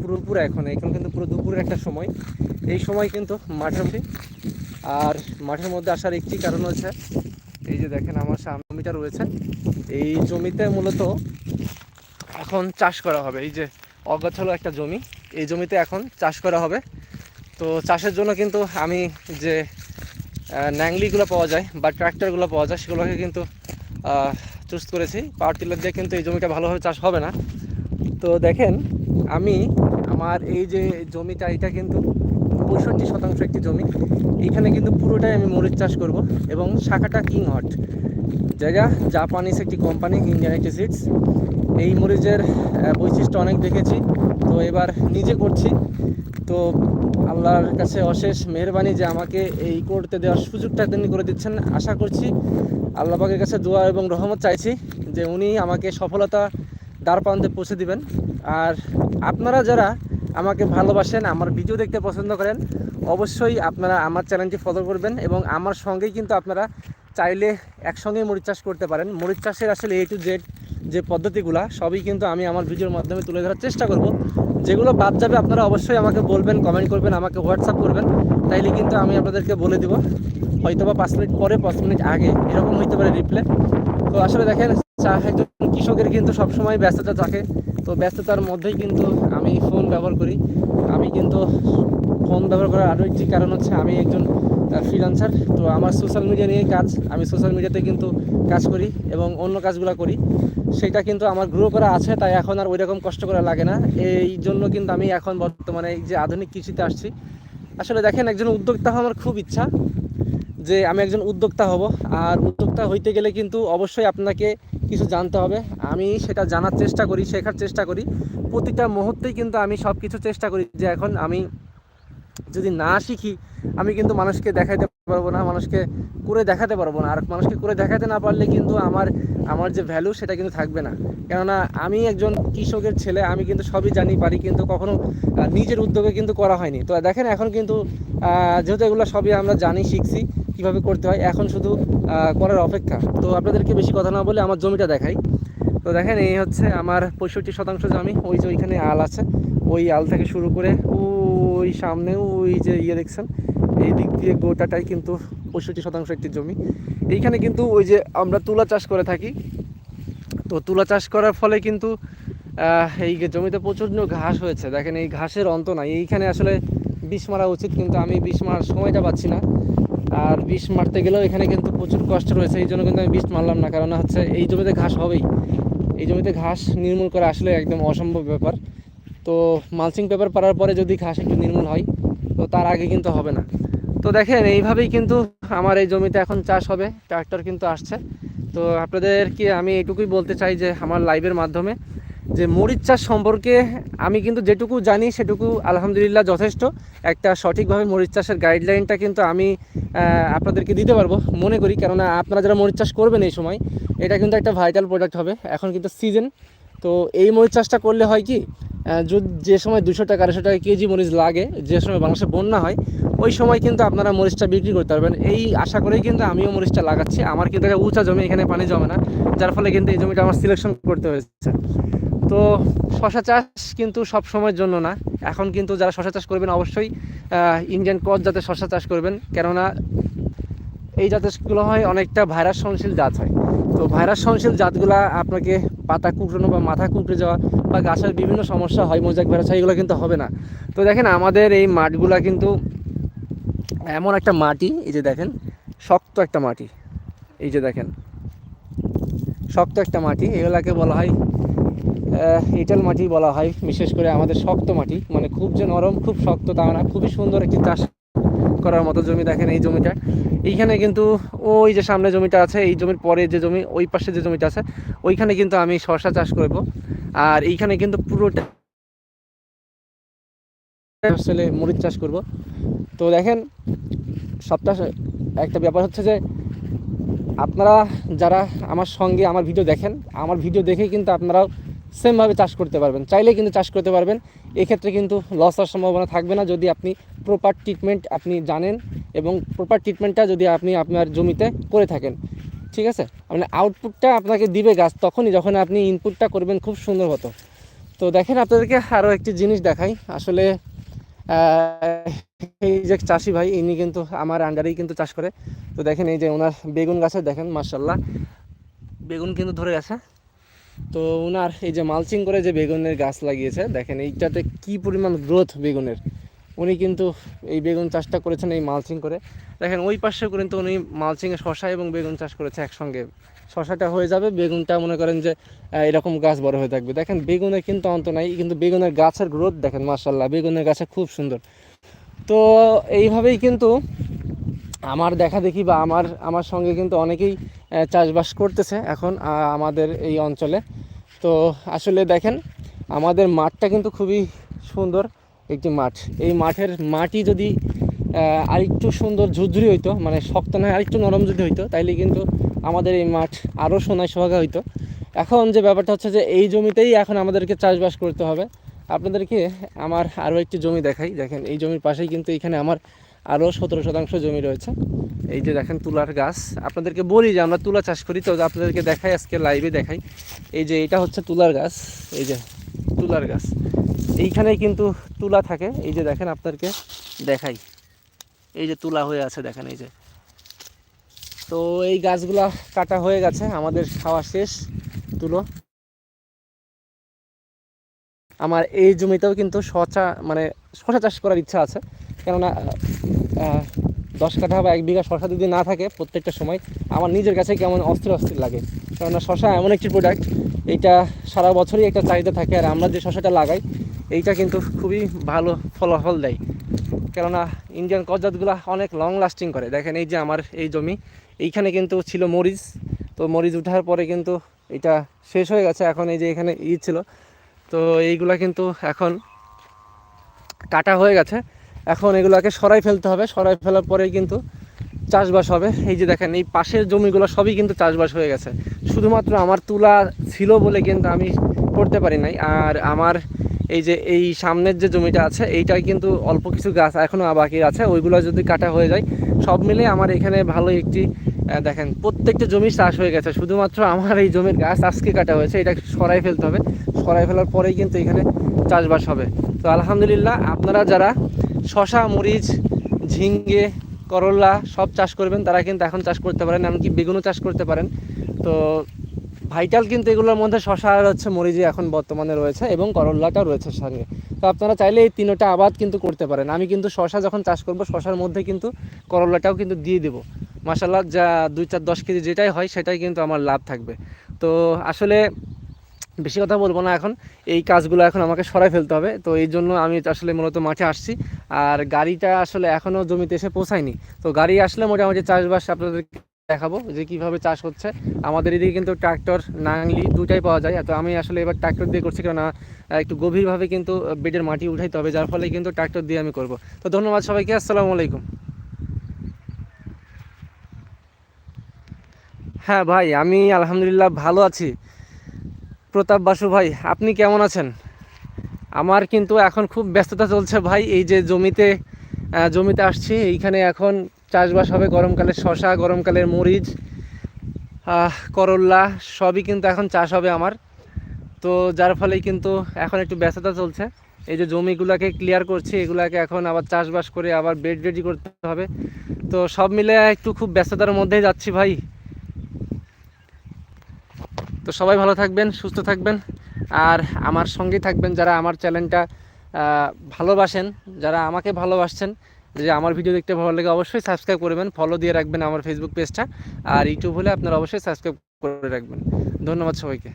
পুরো পুরো এখন এখন কিন্তু পুরো দুপুরের একটা সময়। এই সময় কিন্তু মাঠের মধ্যে আর মাঠের মধ্যে আসার একটি কারণ হচ্ছে, এই যে দেখেন আমার সামনে জমিটা রয়েছে। এই জমিতে মূলত এখন চাষ করা হবে। এই যে অগাছালো একটা জমি, এই জমিতে এখন চাষ করা হবে। তো চাষের জন্য কিন্তু আমি যে ন্যাংলিগুলো পাওয়া যায় বা ট্র্যাক্টরগুলো পাওয়া যায়, সেগুলোকে কিন্তু চুজ করেছি। পাওয়ার টিলার দিয়ে কিন্তু এই জমিটা ভালোভাবে চাষ হবে না। তো দেখেন আমি আমার এই যে জমিটা, এটা কিন্তু পঁয়ষট্টি শতাংশ একটি জমি। এইখানে কিন্তু পুরোটাই আমি মরিচ চাষ করব এবং শাখাটা কিং হট। জায়গা জাপানিস একটি কোম্পানি ইন্ডিয়ান একটি সিডস এই মরিচের বৈশিষ্ট্য অনেক দেখেছি। তো এবার নিজে করছি। তো আল্লাহর কাছে অশেষ মেহরবানি যে আমাকে এই করতে দেওয়ার সুযোগটা তিনি করে দিচ্ছেন। আশা করছি আল্লাহ পাকের কাছে দোয়া এবং রহমত চাইছি যে উনি আমাকে সফলতা দ্বার প্রান্তে পৌঁছে দিবেন। আর আপনারা যারা আমাকে ভালোবাসেন, আমার ভিডিও দেখতে পছন্দ করেন, অবশ্যই আপনারা আমার চ্যানেলটি ফলো করবেন এবং আমার সঙ্গেই কিন্তু আপনারা চাইলে একসঙ্গেই মরিচ চাষ করতে পারেন। মরিচ চাষের আসলে এ টু জেড যে পদ্ধতিগুলা, সবই কিন্তু আমি আমার ভিডিওর মাধ্যমে তুলে ধরার চেষ্টা করব। যেগুলো বাদ যাবে, আপনারা অবশ্যই আমাকে বলবেন কমেন্ট করবেন, আমাকে হোয়াটসঅ্যাপ করবেন। তাইলে কিন্তু আমি আপনাদেরকে বলে দিব হয়তো বা পাঁচ মিনিট পরে, পাঁচ মিনিট আগে, এরকম হইতে পারে রিপ্লে তো আসলে দেখেন, চা একজন কৃষকের কিন্তু সবসময় ব্যস্ততা থাকে। তো ব্যস্ততার মধ্যেই কিন্তু আমি ফোন ব্যবহার করি। আমি কিন্তু ফোন ব্যবহার করার আরও একটি কারণ হচ্ছে আমি একজন ফ্রিলান্সার তো আমার সোশ্যাল মিডিয়া নিয়ে কাজ, আমি সোশ্যাল মিডিয়াতে কিন্তু কাজ করি এবং অন্য কাজগুলো করি। সেটা কিন্তু আমার গ্রো করা আছে, তাই এখন আর ওই রকম কষ্ট করা লাগে না। এই জন্য কিন্তু আমি এখন বর্তমানে এই যে আধুনিক কৃষিতে আসছি। আসলে দেখেন, একজন উদ্যোক্তা হওয়ার খুব ইচ্ছা যে আমি একজন উদ্যোক্তা হব। আর উদ্যোক্তা হইতে গেলে কিন্তু অবশ্যই আপনাকে কিছু জানতে হবে। আমি সেটা জানার চেষ্টা করি, শেখার চেষ্টা করি। প্রতিটা মুহূর্তেই কিন্তু আমি সব কিছু চেষ্টা করি যে এখন আমি যদি না শিখি, আমি কিন্তু মানুষকে দেখাইতে পারব না, মানুষকে করে দেখাতে পারব না। আর মানুষকে করে দেখাতে না পারলে কিন্তু আমার আমার যে ভ্যালু সেটা কিন্তু থাকবে না। কেননা আমি একজন কৃষকের ছেলে, আমি কিন্তু সবই জানি, পারি কিন্তু কখনো নিজের উদ্যোগে কিন্তু করা হয়নি। তো দেখেন এখন কিন্তু যেহেতু এগুলো সবই আমরা জানি, শিখছি কীভাবে করতে হয়, এখন শুধু করার অপেক্ষা। তো আপনাদেরকে বেশি কথা না বলে আমার জমিটা দেখাই। তো দেখেন, এই হচ্ছে আমার পঁয়ষট্টি শতাংশ জমি। ওই যে ওইখানে আল আছে। ওই আল থেকে শুরু করে ওই সামনে, ওই যে ইয়ে দেখছেন, এই দিক দিয়ে গোটাটাই কিন্তু পঁয়ষট্টি শতাংশ একটি জমি। এইখানে কিন্তু ওই যে আমরা তুলা চাষ করে থাকি। তো তুলা চাষ করার ফলে কিন্তু এই জমিতে প্রচণ্ড ঘাস হয়েছে। দেখেন, এই ঘাসের অন্ত নাই। এইখানে আসলে বিষ মারা উচিত, কিন্তু আমি বিষ মারার সময়টা পাচ্ছি না। আর বিষ মারতে গেলেও এখানে কিন্তু প্রচুর কষ্ট রয়েছে, এই জন্য কিন্তু আমি বিষ মারলাম না কারণ হচ্ছে এই জমিতে ঘাস হবেই। এই জমিতে ঘাস নির্মূল করা আসলে একদম অসম্ভব ব্যাপার। তো মালচিং পেপার পারার পরে যদি ঘাস একটু নির্মূল হয়, তো তার আগে কিন্তু হবে না। তো দেখেন, এইভাবেই কিন্তু আমার এই জমিতে এখন চাষ হবে, ট্রাক্টর কিন্তু আসছে। তো আপনাদেরকে আমি এটুকুই বলতে চাই যে, আমার লাইভের মাধ্যমে যে মরিচ চাষ সম্পর্কে আমি কিন্তু যেটুকু জানি, সেটুকু আলহামদুলিল্লাহ যথেষ্ট। একটা সঠিকভাবে মরিচ চাষের গাইডলাইনটা কিন্তু আমি আপনাদেরকে দিতে পারব, মনে করি। কেননা আপনারা যারা মরিচ চাষ করবেন এই সময়, এটা কিন্তু একটা ভাইটাল প্রোডাক্ট হবে। এখন কিন্তু সিজন তো এই মরিচ চাষটা করলে হয় কি যদি, যে সময় দুশো টাকা, আড়াইশো টাকা কেজি মরিচ লাগে, যে সময় বাংলাদেশে বন্যা হয়, ওই সময় কিন্তু আপনারা মরিচটা বিক্রি করতে পারবেন। এই আশা করেই কিন্তু আমিও মরিচটা লাগাচ্ছি। আমার কিন্তু একটা উঁচা জমি, এখানে পানি জমে না, যার ফলে কিন্তু এই জমিটা আমার সিলেকশন করতে হয়েছে। তো শশা চাষ কিন্তু সব সময়ের জন্য না। এখন কিন্তু যারা শশা চাষ করবেন অবশ্যই ইন্ডিয়ান কচ জাতের শশা চাষ করবেন। কেননা এই জাতগুলো হয় অনেকটা ভাইরাস সহনশীল জাত হয়। তো ভাইরাস সহনশীল জাতগুলা আপনাকে পাতা কুঁকড়ানো বা মাথা কুঁকড়ে যাওয়া বা গাছের বিভিন্ন সমস্যা হয় মজাক ভেড়াছা এগুলো কিন্তু হবে না। তো দেখেন আমাদের এই মাঠগুলা কিন্তু এমন একটা মাটি, এই যে দেখেন, শক্ত একটা মাটি। এই যে দেখেন, শক্ত একটা মাটি, এগুলাকে বলা হয় এঁটেল মাটি বলা হয়, বিশেষ করে আমাদের শক্ত মাটি মানে খুব যে নরম, খুব শক্ত তা না, খুবই সুন্দর একটি চাষ করার মতো জমি দেখেন এই জমিটা। এইখানে কিন্তু ওই যে সামনে জমিটা আছে, এই জমির পরে যে জমি, ওই পাশে যে জমিটা আছে, ওইখানে কিন্তু আমি শশা চাষ করব। আর এইখানে কিন্তু পুরোটা আসলে মরিচ চাষ করব। তো দেখেন সবটা একটা ব্যাপার হচ্ছে যে, আপনারা যারা আমার সঙ্গে আমার ভিডিও দেখেন, আমার ভিডিও দেখে কিন্তু আপনারাও সেমভাবে চাষ করতে পারবেন। চাইলে কিন্তু চাষ করতে পারবেন। এক্ষেত্রে কিন্তু লস হওয়ার সম্ভাবনা থাকবে না যদি আপনি প্রপার ট্রিটমেন্ট আপনি জানেন এবং প্রপার ট্রিটমেন্টটা যদি আপনি আপনার জমিতে করে থাকেন। ঠিক আছে? মানে আউটপুটটা আপনাকে দিবে গাছ তখনই যখন আপনি ইনপুটটা করবেন খুব সুন্দর হতো তো দেখেন আপনাদেরকে আরও একটি জিনিস দেখাই। আসলে এই যে চাষি ভাই, ইনি কিন্তু আমার আন্ডারেই কিন্তু চাষ করে। তো দেখেন এই যে ওনার বেগুন গাছে দেখেন মার্শাল্লাহ বেগুন কিন্তু ধরে গেছে। তো ওনার এই যে মালচিং করে যে বেগুনের গাছ লাগিয়েছে, দেখেন এইটাতে কি পরিমাণ গ্রোথ বেগুনের। উনি কিন্তু এই বেগুন চাষটা করেছেন এই মালচিং করে। দেখেন ওই পাশে কিন্তু উনি মালচিংয়ে শশা এবং বেগুন চাষ করেছে একসঙ্গে। শশাটা হয়ে যাবে, বেগুনটা মনে করেন যে এরকম গাছ বড় হয়ে থাকবে। দেখেন বেগুনের কিন্তু অন্ত নাই, কিন্তু বেগুনের গাছের গ্রোথ দেখেন মার্শাল্লাহ বেগুনের গাছে খুব সুন্দর। তো এইভাবেই কিন্তু আমার দেখা দেখি বা আমার আমার সঙ্গে কিন্তু অনেকেই চাষবাস করতেছে এখন আমাদের এই অঞ্চলে। তো আসলে দেখেন, আমাদের মাঠটা কিন্তু খুবই সুন্দর একটি মাঠ। এই মাঠের মাটি যদি আরেকটু সুন্দর ঝুরঝুরি হইতো মানে শক্ত নয়, আরেকটু নরম যদি হইতো, তাইলে কিন্তু আমাদের এই মাঠ আরও সোনায় সোহাগা হইতো। এখন যে ব্যাপারটা হচ্ছে যে, এই জমিতেই এখন আমাদেরকে চাষবাস করতে হবে। আপনাদেরকে আমার আরও একটি জমি দেখাই। দেখেন, এই জমির পাশেই কিন্তু এখানে আমার আরও সতেরো শতাংশ জমি রয়েছে। এই যে দেখেন তুলার গাছ। আপনাদেরকে বলি যে আমরা তুলা চাষ করি, তো আপনাদেরকে দেখাই, আজকে লাইভে দেখাই। এই যে এটা হচ্ছে তুলার গাছ। এই যে তুলার গাছ। এইখানেই কিন্তু তুলা থাকে। এই যে দেখেন আপনাদেরকে দেখাই। এই যে তুলা হয়ে আছে, দেখেন এই যে। তো এই গাছগুলা কাটা হয়ে গেছে। আমাদের খাওয়া শেষ। তুলো। আমার এই জমিতেও কিন্তু শশা মানে শশা চাষ করার ইচ্ছা আছে। কেননা দশ কাঠা বা এক বিঘা শশা যদি না থাকে প্রত্যেকটা সময়, আমার নিজের কাছে কেমন অস্থির অস্থির লাগে। কেননা শশা এমন একটি প্রোডাক্ট এইটা সারা বছরই একটা চাহিদা থাকে আর আমরা যে শশাটা লাগাই, এইটা কিন্তু খুবই ভালো ফলাফল দেয়। কেননা ইন্ডিয়ান কজাতগুলো অনেক লং লাস্টিং করে। দেখেন এই যে আমার এই জমি, এইখানে কিন্তু ছিল মরিচ। তো মরিচ উঠার পরে কিন্তু এটা শেষ হয়ে গেছে, এখন এই যে এখানে ই ছিল। তো এইগুলা কিন্তু এখন কাটা হয়ে গেছে। এখন এগুলোকে সরাই ফেলতে হবে, সরাই ফেলার পরেই কিন্তু চাষবাস হবে। এই যে দেখেন, এই পাশের জমিগুলো সবই কিন্তু চাষবাস হয়ে গেছে। শুধুমাত্র আমার তুলা ছিল বলে কিন্তু আমি করতে পারি নাই। আর আমার এই যে, এই সামনের যে জমিটা আছে এইটাই কিন্তু অল্প কিছু গাছ এখনও বাকি আছে। ওইগুলো যদি কাটা হয়ে যায়, সব মিলে আমার এখানে ভালো একটি দেখেন, প্রত্যেকটা জমি চাষ হয়ে গেছে। শুধুমাত্র আমার এই জমির গাছ আজকে কাটা হয়েছে, এটা সরাই ফেলতে হবে। সরাই ফেলার পরেই কিন্তু এখানে চাষবাস হবে। তো আলহামদুলিল্লাহ, আপনারা যারা শশা মরিচ, ঝিঙ্গে, করলা সব চাষ করবেন। তারা কিন্তু এখন চাষ করতে পারেন, এমনকি বেগুনও চাষ করতে পারেন। তো ভাইটাল কিন্তু এগুলোর মধ্যে শশা আর হচ্ছে মরিচই এখন বর্তমানে রয়েছে এবং করল্লাটাও রয়েছে সঙ্গে তো আপনারা চাইলে এই তিনোটা আবাদ কিন্তু করতে পারেন। আমি কিন্তু শশা যখন চাষ করব শশার মধ্যে কিন্তু করল্লাটাও কিন্তু দিয়ে দেবো। মাসাল্লাহ যা দুই চার দশ কেজি যেটাই হয়, সেটাই কিন্তু আমার লাভ থাকবে। তো আসলে বেশি কথা বলব না এখন। এই কাজগুলো এখন আমাকে সরাই ফেলতে হবে। তো এই জন্য আমি আসলে মূলত মাঠে আসছি। আর গাড়িটা আসলে এখনও জমিতে এসে পৌঁছায়নি। তো গাড়ি আসলে মোটামুটি চাষবাস আপনাদের দেখাবো যে কীভাবে চাষ হচ্ছে। আমাদের এদিকে কিন্তু ট্রাক্টর নাংলি দুটাই পাওয়া যায়। তো আমি আসলে এবার ট্রাক্টর দিয়ে করছি কেননা একটু গভীরভাবে কিন্তু বেডের মাটি উঠাইতে হবে। যার ফলে কিন্তু ট্রাক্টর দিয়ে আমি করব। তো ধন্যবাদ সবাইকে। আসসালামু আলাইকুম। হ্যাঁ ভাই, আমি আলহামদুলিল্লাহ ভালো আছি। প্রতাপ বাসু ভাই, আপনি কেমন আছেন? আমার কিন্তু এখন খুব ব্যস্ততা চলছে ভাই, এই যে জমিতে জমিতে আসছি, এইখানে এখন চাষবাস হবে গরমকালে শশা গরমকালের মরিচ করল্লা সবই কিন্তু এখন চাষ হবে আমার। তো যার ফলে কিন্তু এখন একটু ব্যস্ততা চলছে। এই যে জমিগুলোকে ক্লিয়ার করছি, এগুলাকে এখন আবার চাষবাস করে আবার বেড রেডি করতে হবে। তো সব মিলে একটু খুব ব্যস্ততার মধ্যেই যাচ্ছি ভাই। তো সবাই ভালো থাকবেন, সুস্থ থাকবেন। আর আমার সঙ্গেই থাকবেন যারা আমার চ্যানেলটা ভালোবাসেন, যারা আমাকে ভালোবাসছেন, যে আমার ভিডিও দেখতে ভালো লাগে অবশ্যই সাবস্ক্রাইব করবেন ফলো দিয়ে রাখবেন আমার ফেসবুক পেজটা আর ইউটিউব হলে আপনারা অবশ্যই সাবস্ক্রাইব করে রাখবেন। ধন্যবাদ সবাইকে।